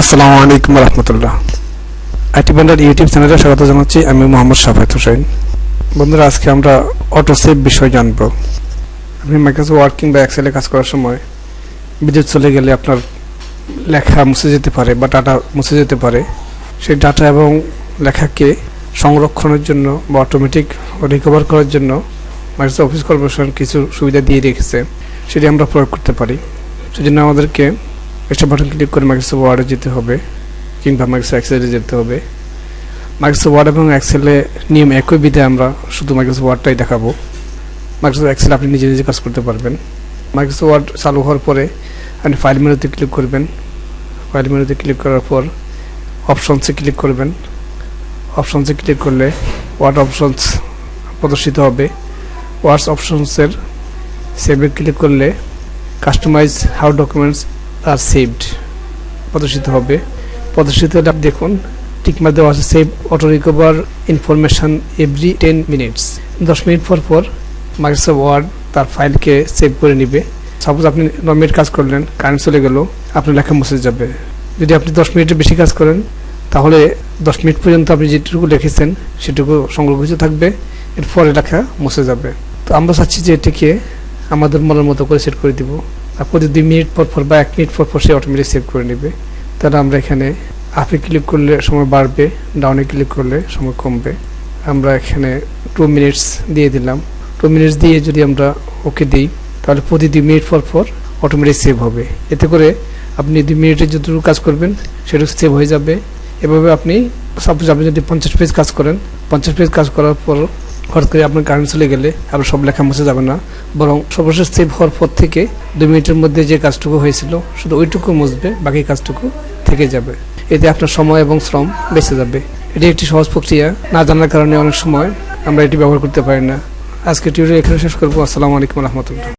আসসালামু আলাইকুম রহমতুল্লাহ। IT bender YouTube চ্যানেলে স্বাগত জানাচ্ছি, আমি মোহাম্মদ সাফায়েত হোসেন। বন্ধুরা, আজকে আমরা অটো সেভ বিষয় জানব। আপনি মাইক্রোসফট ওয়ার্কিং বা এক্সেলে কাজ করার সময় বিদ্যুৎ চলে গেলে আপনার লেখা মুছে যেতে পারে বা ডাটা মুছে যেতে পারে। সেই ডাটা এবং লেখাকে সংরক্ষণের জন্য বা অটোমেটিক রিকভার করার জন্য মাইক্রোসফট অফিস কর্পোরেশন কিছু সুবিধা দিয়ে রেখেছে, সেটি আমরা প্রয়োগ করতে পারি। সেজন্য আমাদেরকে একটা বাটন ক্লিক করে মাইক্রোসফট ওয়ার্ডে যেতে হবে, কিংবা মাইক্রোসফট এক্সেলে যেতে হবে। মাইক্রোসফট ওয়ার্ড এবং এক্সেলে নিয়ম একই বিধে আমরা শুধু মাইক্রোসফট ওয়ার্ডটাই দেখাবো। মাইক্রোসফট এক্সেল আপনি নিজে নিজে কাজ করতে পারবেন। মাইক্রোসফট ওয়ার্ড চালু হওয়ার পরে আপনি ফাইল মেনুতে ক্লিক করবেন। ফাইল মেনুতে ক্লিক করার পর অপশনসে ক্লিক করবেন। অপশনসে ক্লিক করলে ওয়ার্ড অপশনস প্রদর্শিত হবে। ওয়ার্ডস অপশনসের সেভে ক্লিক করলে customise how documents R saved প্রদর্শিত হবে। প্রদর্শিত দেখুন টিকমার দেওয়া আছে save auto recover information every ten minutes দশ মিনিট পর পর মাইক্রোসফট ওয়ার্ড তার ফাইলকে সেভ করে নেবে। সাপোজ আপনি ন মিনিট কাজ করলেন কারেন্ট চলে গেল, আপনার লেখা মুছে যাবে। যদি আপনি দশ মিনিটের বেশি কাজ করেন, তাহলে দশ মিনিট পর্যন্ত আপনি যেটুকু লিখেছেন, সেটুকু সংরক্ষিত থাকবে এর পরে লেখা মুছে যাবে। তো আমরা চাচ্ছি যে এটিকে আমাদের মনের মতো করে সেট করে দিব। প্রতি দুই মিনিট পর পর বা এক মিনিট পর পর সে অটোমেটিক সেভ করে নেবে, তাহলে আমরা এখানে আপে ক্লিক করলে সময় বাড়বে ডাউনে ক্লিক করলে সময় কমবে। আমরা এখানে টু মিনিটস দিয়ে দিলাম। টু মিনিটস দিয়ে যদি আমরা ওকে দিই, তাহলে প্রতি দুই মিনিট পর পর অটোমেটিক সেভ হবে। এতে করে আপনি দুই মিনিটে যতটুকু কাজ করবেন সেটুকু সেভ হয়ে যাবে। এভাবে আপনি সাপোজ আপনি যদি পঞ্চাশ পেজ কাজ করেন, পঞ্চাশ পেজ কাজ করার পর হঠাৎ করে আপনার কারেন্ট চলে গেলে আপনার সব লেখা মুছে যাবে না। বরং সর্বশেষ সেভ হওয়ার পর থেকে দুই মিনিটের মধ্যে যে কাজটুকু হয়েছিল, শুধু ওইটুকু মুছবে, বাকি কাজটুকু থেকে যাবে। এতে আপনার সময় এবং শ্রম বেঁচে যাবে। এটি একটি সহজ প্রক্রিয়া, না জানার কারণে অনেক সময় আমরা এটি ব্যবহার করতে পারি না। আজকে টিউটোরিয়াল এখানে শেষ করব। আসসালামু আলাইকুম রহমতুল্লাহ।